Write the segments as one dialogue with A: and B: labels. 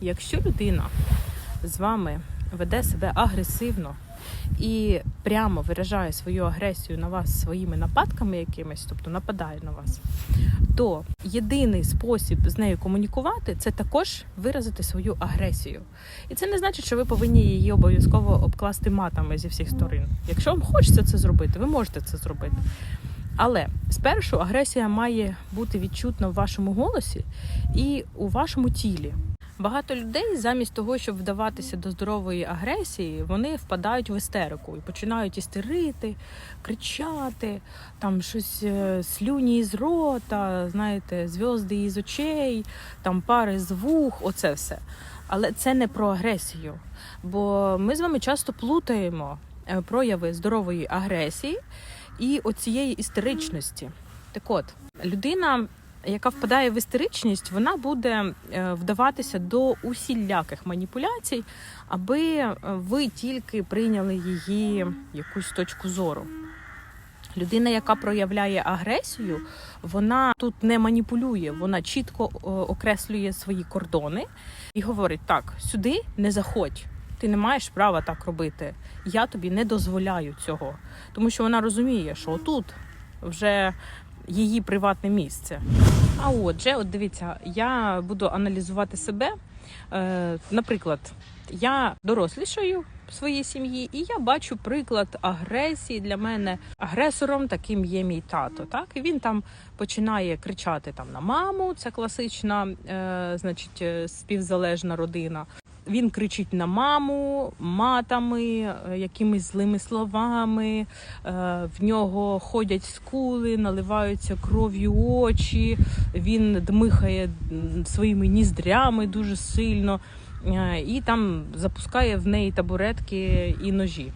A: Якщо людина з вами веде себе агресивно і прямо виражає свою агресію на вас своїми нападками якимись, тобто нападає на вас, то єдиний спосіб з нею комунікувати це також виразити свою агресію. І це не значить, що ви повинні її обов'язково обкласти матами зі всіх сторон. Якщо вам хочеться це зробити, ви можете це зробити. Але спершу агресія має бути відчутна в вашому голосі і у вашому тілі. Багато людей замість того, щоб вдаватися до здорової агресії, вони впадають в істерику і починають істерити, кричати, там щось е, слюні із рота, знаєте, зв'язки із очей, там пари з вух, оце все. Але це не про агресію. Бо ми з вами часто плутаємо е, прояви здорової агресії і оцієї істеричності. Так от, людина, яка впадає в істеричність, вона буде е, вдаватися до усіляких маніпуляцій, аби е, ви тільки прийняли її якусь точку зору. Людина, яка проявляє агресію, вона тут не маніпулює, вона чітко е, окреслює свої кордони і говорить: так, сюди не заходь. Ти не маєш права так робити. Я тобі не дозволяю цього, тому що вона розуміє, що тут вже її приватне місце. А отже, от дивіться, я буду аналізувати себе. Е, наприклад, я дорослішаю в своїй сім'ї, і я бачу приклад агресії для мене. Агресором таким є мій тато. Так і він там починає кричати там на маму. Це класична, е, значить, е, співзалежна родина. Він кричить на маму матами, е, якимись злими словами. е, В нього ходять скули, наливаються кров'ю очі. Він дмихає своїми ніздрями дуже сильно е, і там запускає в неї табуретки і ножі.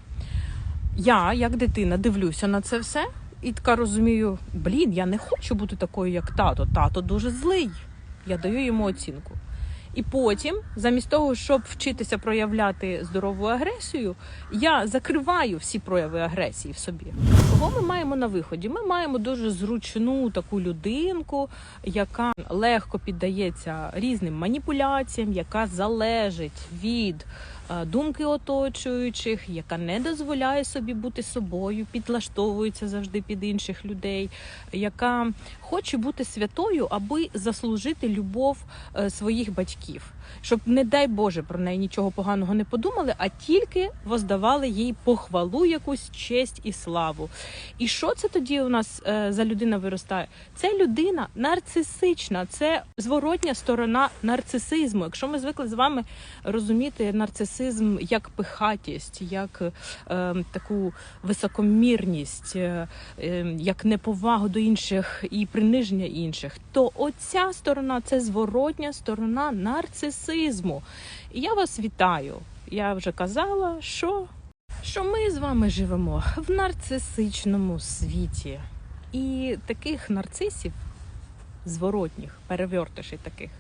A: Я, як дитина, дивлюся на це все і така розумію: блін, я не хочу бути такою, як тато. Тато дуже злий. Я даю йому оцінку. І потім, замість того, щоб вчитися проявляти здорову агресію, я закриваю всі прояви агресії в собі. Кого ми маємо на виході? Ми маємо дуже зручну таку людинку, яка легко піддається різним маніпуляціям, яка залежить від думки оточуючих, яка не дозволяє собі бути собою, підлаштовується завжди під інших людей, яка хоче бути святою, аби заслужити любов е, своїх батьків, щоб, не дай Боже, про неї нічого поганого не подумали, а тільки воздавали їй похвалу, якусь честь і славу. І що це тоді у нас е, за людина виростає? Це людина нарцисична, це зворотня сторона нарцисизму. Якщо ми звикли з вами розуміти нарцисизм як пихатість, як е, таку високомірність, е, е, як неповагу до інших і приниження інших, то оця сторона це зворотня сторона нарцисизму. І я вас вітаю. Я вже казала, що що ми з вами живемо в нарцисичному світі. І таких нарцисів, зворотніх, перевертишей таких,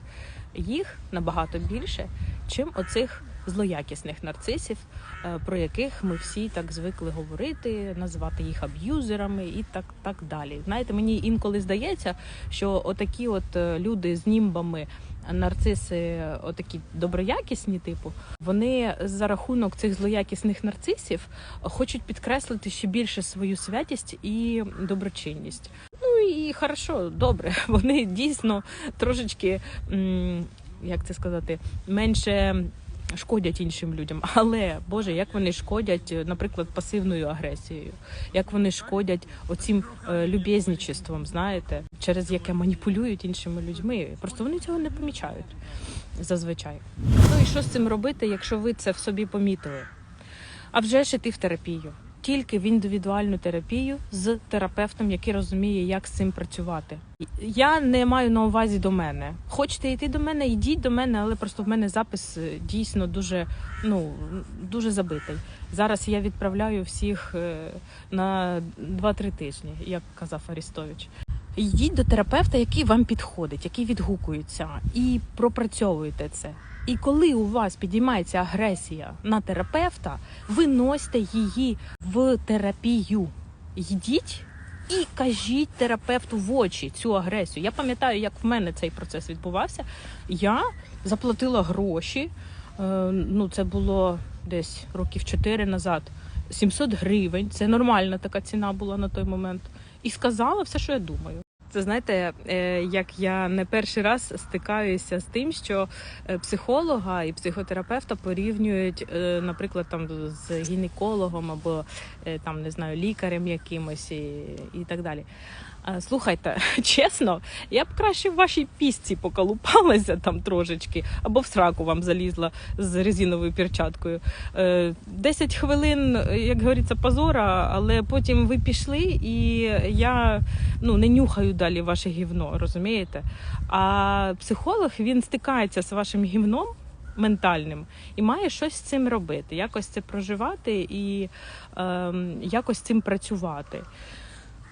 A: їх набагато більше, чим оцих злоякісних нарцисів, е, про яких ми всі так звикли говорити, називати їх аб'юзерами і так, так далі. Знаєте, мені інколи здається, що отакі от е, люди з німбами. Нарциси, отакі доброякісні, типу, вони за рахунок цих злоякісних нарцисів хочуть підкреслити ще більше свою святість і доброчинність. Ну і хорошо, добре. Вони дійсно трошечки, як це сказати, менше шкодять іншим людям. Але Боже, як вони шкодять, наприклад, пасивною агресією, як вони шкодять оцім е, любєзничеством, знаєте, через яке маніпулюють іншими людьми. Просто вони цього не помічають зазвичай. Ну і що з цим робити, якщо ви це в собі помітили? А вже ж іти в терапію. Тільки в індивідуальну терапію з терапевтом, який розуміє, як з цим працювати. Я не маю на увазі до мене. Хочете йти до мене, йдіть до мене, але просто в мене запис е, дійсно дуже ну дуже забитий. Зараз я відправляю всіх е, на 2-3 тижні, як казав Арістович. Йдіть до терапевта, який вам підходить, який відгукується, і пропрацьовуйте це. І коли у вас підіймається агресія на терапевта, виносьте її в терапію. Йдіть і кажіть терапевту в очі цю агресію. Я пам'ятаю, як в мене цей процес відбувався. Я заплатила гроші. Е, ну, це було десь років 4 назад. 700 гривень. Це нормальна така ціна була на той момент. І сказала все, що я думаю. Це знаєте, е, як я не перший раз стикаюся з тим, що е, психолога і психотерапевта порівнюють, е, наприклад, там з гінекологом або там не знаю, лікарем якимось і, і так далі. Е, Слухайте, чесно, я б краще в вашій пісці поколупалася там трошечки, або в сраку вам залізла з резиновою перчаткою. Е, 10 хвилин, як говориться, позора, але потім ви пішли, і я ну, не нюхаю далі ваше гівно, розумієте? А психолог він стикається з вашим гівном ментальним і має щось з цим робити, якось це проживати і ем, якось цим працювати.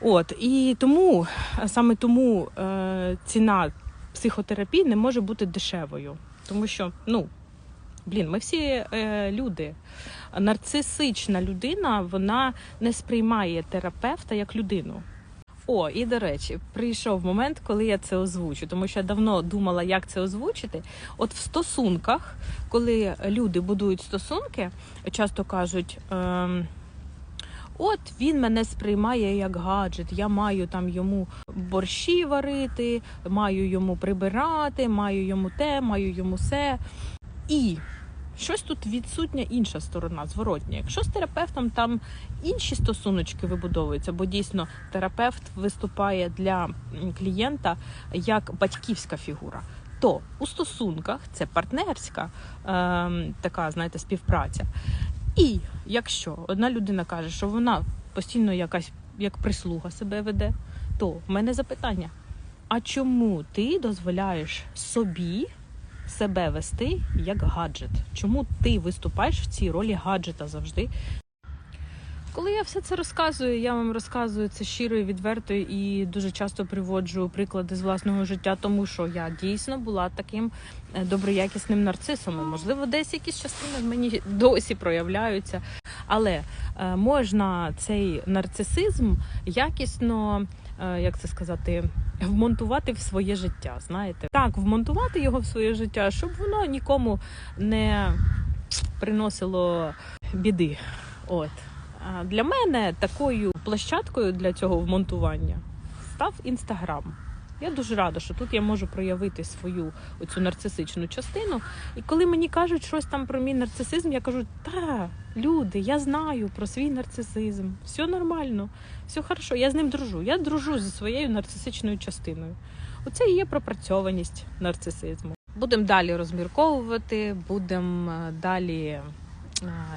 A: От і тому саме тому е, ціна психотерапії не може бути дешевою, тому що ну. Блін, ми всі е, люди. Нарцисична людина вона не сприймає терапевта як людину. О, і до речі, прийшов момент, коли я це озвучу, тому що я давно думала, як це озвучити. От в стосунках, коли люди будують стосунки, часто кажуть. Ем, От він мене сприймає як гаджет. Я маю там йому борщі варити, маю йому прибирати, маю йому те, маю йому все. І щось тут відсутня інша сторона, зворотня. Якщо з терапевтом там інші стосуночки вибудовуються, бо дійсно терапевт виступає для клієнта як батьківська фігура. То у стосунках це партнерська ем, така, знаєте, співпраця. І якщо одна людина каже, що вона постійно якась як прислуга себе веде, то в мене запитання: а чому ти дозволяєш собі себе вести як гаджет? Чому ти виступаєш в цій ролі гаджета завжди? Коли я все це розказую, я вам розказую це щиро і відверто і дуже часто приводжу приклади з власного життя, тому що я дійсно була таким е, доброякісним нарцисом. І, Можливо, десь якісь частини в мені досі проявляються, але е, можна цей нарцисизм якісно, е, як це сказати, вмонтувати в своє життя. Знаєте, так, вмонтувати його в своє життя, щоб воно нікому не приносило біди. От. Для мене такою площадкою для цього вмонтування став інстаграм. Я дуже рада, що тут я можу проявити свою оцю нарцисичну частину. І коли мені кажуть щось там про мій нарцисизм, я кажу: та люди, я знаю про свій нарцисизм, все нормально, все хорошо. Я з ним дружу. Я дружу зі своєю нарцисичною частиною. Оце і є пропрацьованість нарцисизму. Будемо далі розмірковувати, будемо е, далі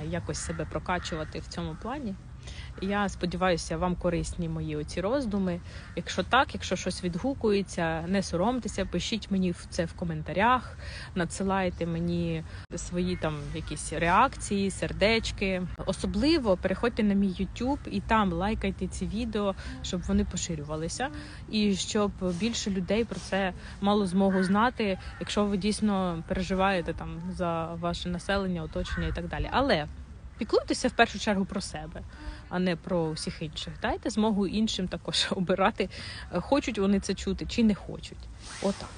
A: якось себе прокачувати в цьому плані. Я сподіваюся, вам корисні мої оці роздуми. Якщо так, якщо щось відгукується, не соромтеся, пишіть мені це в коментарях, надсилайте мені свої там якісь реакції, сердечки. Особливо переходьте на мій YouTube і там лайкайте ці відео, щоб вони поширювалися, і щоб більше людей про це мало змогу знати, якщо ви дійсно переживаєте там за ваше населення, оточення і так далі. Але піклуйтеся в першу чергу про себе, а не про всіх інших. Дайте змогу іншим також обирати, е, хочуть вони це чути чи не хочуть. Отак.